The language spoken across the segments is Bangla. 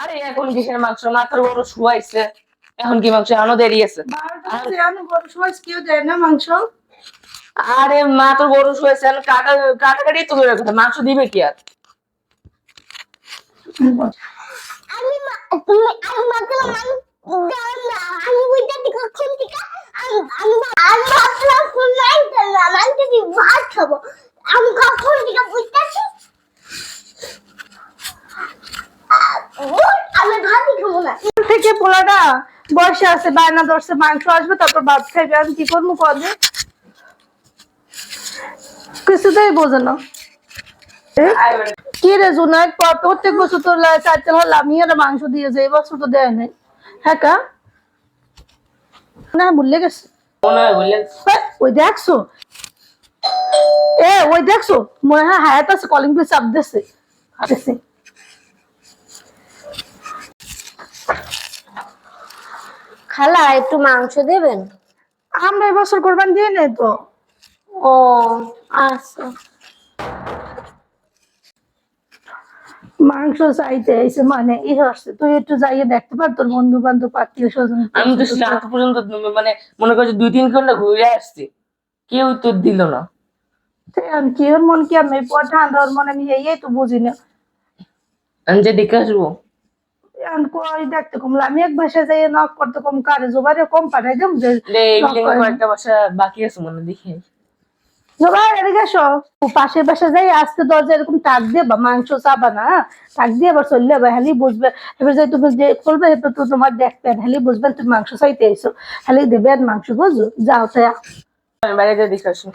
আরে শুয়াইছে। এখন কি মাংস? কেউ না মাংস আরে মা তোর বড় শুয়েছে কাটা কাটাকাটি তো মাংস দিবে কি আর? আমি মান কখন থেকে? আমি আমি আমি ভাবলাম কোন লাইন না আমি যদি ভাত খাব? আমি কখন থেকে বুঝতেছি আমি ভাতই খাব না। থেকে পোলাটা বসে আছে বায়না ধরছে মাংস আসবে তারপর ভাত খাইবে। আমি কি করব কবে কিছুতেই বোঝে না? কি রে জুনাইদ প- প্রত্যেক বছর তো লা- চার চার লামিয়ে মাংস দিয়েছে এই বছর তো দেয় নাই। হ্যাঁ কা? না ভুলে গেছে। ওই দেখছ? এ ওই দেখছ? মনে হয় হায়াত আছে কলিং প্লিজ চাপ দিচ্ছে খালা একটু মাংস দেবেন? আমরা এবছর কোরবান দিয়ে নেই তো। ও আচ্ছা। মাংস চাইতে এসে মানে ই হচ্ছে তুই একটু যাইয়ে দেখতে পার তোর বন্ধু বান্ধব আত্মীয় স্বজন আমি তো রাত পর্যন্ত মানে মনে করছি দুই তিন ঘণ্টা ঘুরে আসছি কেউ উত্তর দিল না। কি ওর মন কি আমি পঠান ওর মনে আমি এই তো বুঝি না। আমি যে দেখে আসব। কই দেখতে কমলা আমি এক ভাষা যাই নক করতে কম কারে জোবারে কম পাঠাই দেব যে বাসা বাকি আছে মনে দেখি। এদিকে এসো পাশে পাশে যাই আজকে দরজা এরকম টাক দিয়ে বা মাংস চাবা না হ্যাঁ? টাক দিয়ে আবার চললে বা হেলি বুঝবে। এবার যাই তুমি যে করবে এবার তো তোমার দেখবেন। হেলি বুঝবেন তুমি মাংস চাইতে এসো। দেবে আর মাংস বুঝো যাও তাই বাইরে দিয়ে দেখে আসি।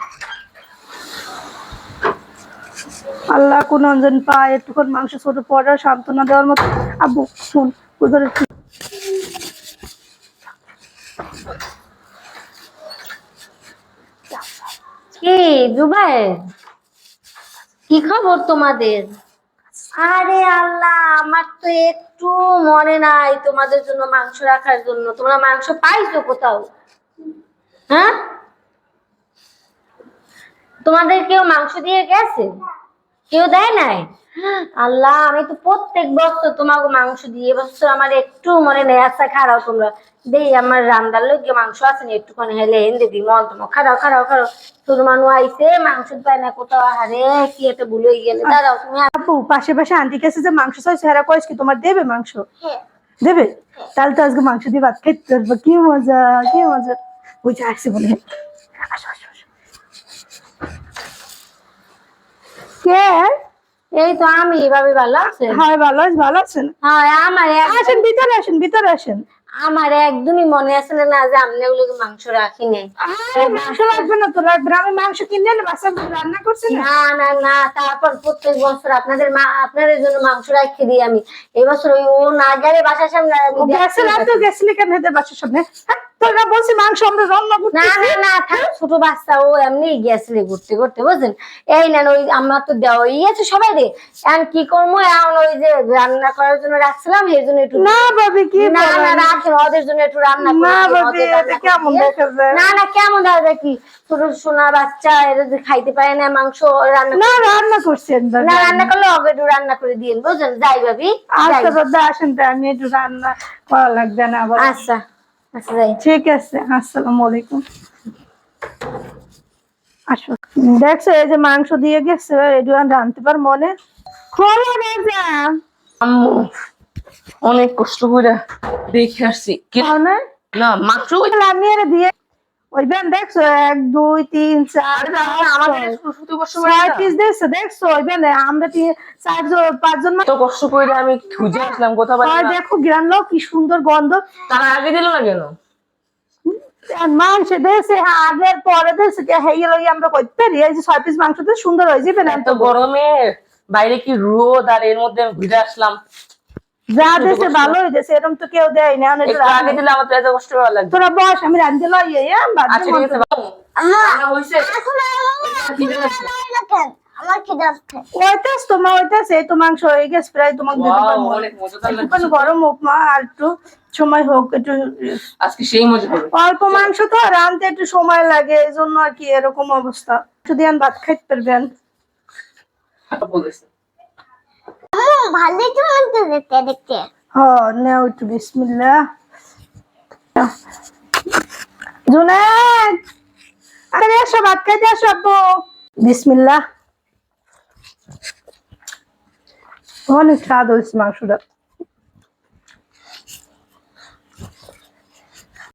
আল্লাহ কোন অঞ্জন পায় একটুক্ষণ মাংস ছোট পড়া সান্ত্বনা দেওয়ার মতো। আব্বু শুন জুবাইর কি খবর তোমাদের? আরে আল্লাহ, আমার তো একটু মনে নাই তোমাদের জন্য মাংস রাখার জন্য। তোমরা মাংস পাইছো কোথাও? হ্যাঁ? তোমাদের কেউ মাংস দিয়ে গেছে? কেউ দেয় নাই? আল্লাহ আমি তো প্রত্যেক বছর তোমাকে মাংস দিয়ে বছর আমার একটু মনে নেই আচ্ছা খারাও তোমরা। দেই আমার রান্দার লোক মাংস আছে না একটুখানি হেলে হেন্দে দিই মন তোমার খারাও খারাও খারাও। তোর মানুষ আইছে মাংস পায় না কোথাও? আহারে কি একটা ভুলে গেলে? দাঁড়াও তুমি আপু পাশে পাশে আন্টি কাছে যে মাংস চাইছে হেরা কয়েস কি তোমার দেবে মাংস? হ্যাঁ। দেবে? তাহলে তো আজকে মাংস দিয়ে ভাত খেতে পারব কি মজা কি মজা। বুঝে আসছে বলে। আসো আসো আসো কে এই তো আমি এভাবে ভালো আছে হ্যাঁ ভালো আছেন ভালো আছেন? হ্যাঁ আমার আসেন ভিতরে আসেন ভিতরে আসেন। আমার একদমই মনে আছে না যে আমি ওগুলোকে মাংস রাখি নাই। মাংস লাগবে না তো লাগবে আমি মাংস কিনে রান্না করছি না? না না তারপর প্রত্যেক বছর আপনাদের মা আপনাদের জন্য মাংস রাখি দিই আমি। এই বছর ওই ও না গেলে বাসার সামনে গেছিলি কেন? বাসার সামনে হ্যাঁ, তোরা বলছি মাংস আমরা রান্না করতে না না না থাক ছোট বাচ্চা ও এমনি গেছিলে ঘুরতে ঘুরতে বুঝছেন? এই ওই আমার তো দেওয়া ই আছে সবাই রে। এখন কি করব? এখন ওই যে রান্না করার জন্য রাখছিলাম এই জন্য একটু না ভাবি কি না না রাখেন ওদের জন্য একটু রান্না না দিন, ভাবি এটা কেমন। দেখা যায়? না না কেমন দাদা কি? ছোট সোনা বাচ্চা এরা যে খাইতে পারে না মাংস রান্না না রান্না করছেন না রান্না করলে ওকে একটু রান্না করে দিন বুঝলেন যাই ভাবি আচ্ছা দাদা আসেন তো আমি একটু রান্না করা লাগবে না আচ্ছা। ঠিক আছে আসসালামু আলাইকুম। আসো। দেখছ এই যে মাংস দিয়ে গেছে এডুয়ান রাঁধতে পার মনে? খোলো রাজা আম্মু অনেক কষ্ট করে দেখে আসছি। কি না? না মাংস আমি এর দিয়ে দেখছ? এক দুই তিন চার ছয়। পিস দেখছ? দেখছ? আমরা তিন চারজন পাঁচজন তো কষ্ট করে আমি খুঁজে আসলাম কোথাও দেখো লোক কি সুন্দর গন্ধ। তারা আগে দিল না কেন? আর মাংস দেশে হ্যাঁ আগের পরে দেশে হেই লই আমরা কইতে পারি? এই যে ছয় পিস মাংস তো সুন্দর হয়ে যাবে না গরমে বাইরে কি রোদ আর এর মধ্যে আমি ঘুরে আসলাম। যা দেশে ভালো হয়ে যাচ্ছে এরকম তো কেউ দেয় না আগে দিলে আমার তো কষ্ট লাগবে। তোরা বস আমি রান্ধতে লই ওইটাস তোমার ওইটাস এই তো মাংস হয়ে গেছে প্রায় তোমাকে দিতে পারব গরম হোক মা আর একটু সময় হোক একটু আজকে সেই মজা হবে। অল্প মাংস তো রানতে একটু সময় লাগে এই জন্য আর কি এরকম অবস্থা। যদি আন ভাত খাইতে পারবেন। বলেছে ভালোই লাগছে দেখতে দেখতে। হ্যাঁ নাও একটু বিসমিল্লাহ। জুনায়েদ আরে এসো, ভাত খাইতে আসো আব্বু। বিসমিল্লাহ। অনেক স্বাদ হয়েছে মাংসটা।